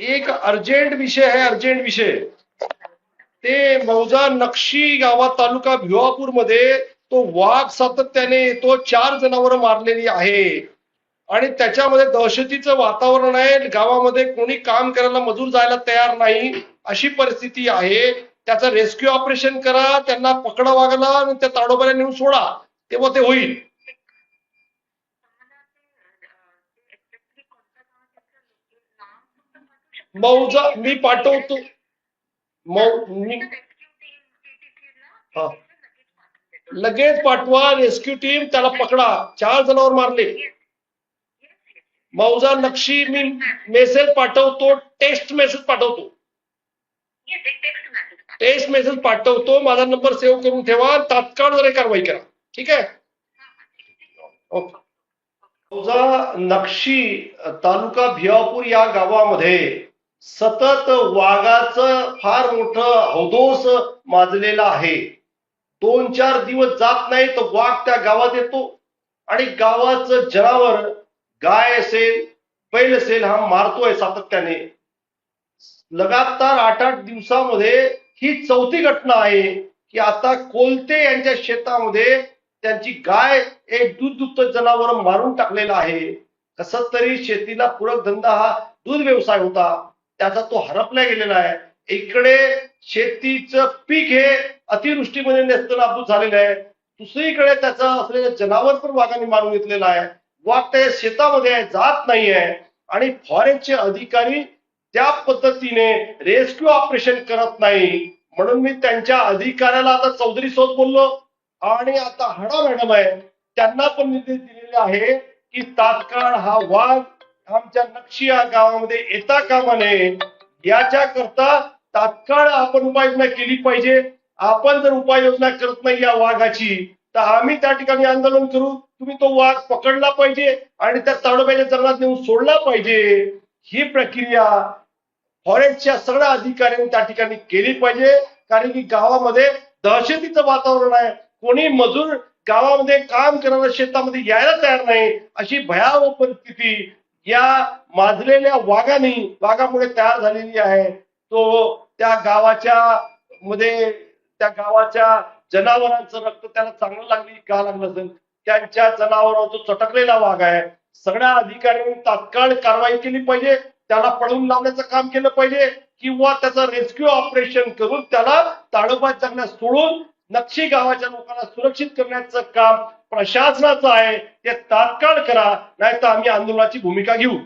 एक अर्जंट विषय आहे अर्जंट विषय. ते मौजा नक्षी गावात तालुका भिवापूरमध्ये तो वाघ सातत्याने तो चार जनावर मारलेली आहे. आणि त्याच्यामध्ये दहशतीचं वातावरण आहे. गावामध्ये कोणी काम करायला मजूर जायला तयार नाही अशी परिस्थिती आहे. त्याचं रेस्क्यू ऑपरेशन करा त्यांना पकडा वागला आणि त्या ताडोबाला नेऊन सोडा. तेव्हा ते होईल. मौजा मी पाठवतो. मौ मी हा. लगेच पाठवा रेस्क्यू टीम त्याला पकडा. चार जनावर मारले. मौजा नक्षी मी मेसेज पाठवतो टेक्स्ट मेसेज पाठवतो. टेक्स्ट मेसेज पाठवतो माझा नंबर सेव्ह करून ठेवा तात्काळ जरा कारवाई करा. ठीक आहे? ओके मौजा नक्षी तालुका भिवापूर या गावामध्ये सतत वाघाचं फार मोठं हौदोस माजलेला आहे. दोन चार दिवस जात नाही तर वाघ त्या गावात येतो. आणि गावाचं जनावर गाय असेल बैल असेल हा मारतोय सातत्याने. लगातार आठ आठ दिवसामध्ये ही चौथी घटना आहे की आता कोलते यांच्या शेतामध्ये त्यांची गाय एक दूध दुभत जनावर मारून टाकलेला आहे. कस तरी शेतीला पूरक धंदा हा दूध व्यवसाय होता. त्याचा तो हरपला गेलेला आहे. इकडे शेतीचं पीक हे अतिवृष्टीमध्ये नेस्तनाबूत झालेलं आहे. दुसरीकडे त्याचं असलेलं जनावर पण वाघाने मारून घेतलेलं आहे. वाघ त्या शेतामध्ये जात नाही आहे. आणि फॉरेनचे अधिकारी त्या पद्धतीने रेस्क्यू ऑपरेशन करत नाही. म्हणून मी त्यांच्या अधिकाऱ्याला आता चौधरी सोबत बोललो. आणि आता हडा मॅडम आहे. त्यांना पण निर्देश दिलेले आहे की तात्काळ हा वाघ आमच्या नक्षी या गावामध्ये येता कामा नये याच्या करता तात्काळ आपण उपाययोजना केली पाहिजे. आपण जर उपाययोजना करत नाही या वाघाची तर आम्ही त्या ठिकाणी आंदोलन करू. तुम्ही तो वाघ पकडला पाहिजे आणि त्या ताडोब्याच्या जंगलात नेऊन सोडला पाहिजे. ही प्रक्रिया फॉरेस्टच्या सगळ्या अधिकाऱ्यांनी त्या ठिकाणी केली पाहिजे. कारण की गावामध्ये दहशतीचं वातावरण आहे. कोणी मजूर गावामध्ये काम करणाऱ्या शेतामध्ये यायला तयार नाही. अशी भयावह परिस्थिती या माजलेल्या वाघाने वाघामुळे तयार झालेली आहे. तो त्या गावाच्या मध्ये त्या गावाच्या जनावरांचं रक्त त्याला चांगलं लागली का लागलं असेल? त्यांच्या जनावरांवर जो चटकलेला वाघ आहे सगळ्या अधिकाऱ्यांनी तात्काळ कारवाई केली पाहिजे. त्याला पळवून लावण्याचं काम केलं पाहिजे. किंवा त्याचं रेस्क्यू ऑपरेशन करून त्याला ताडोबा जगण्यास सोडून नक्षी गावाच्या लोकांना सुरक्षित करण्याचं काम प्रशासनाचं आहे ते तात्काळ करा नाही तर आम्ही आंदोलनाची भूमिका घेऊ.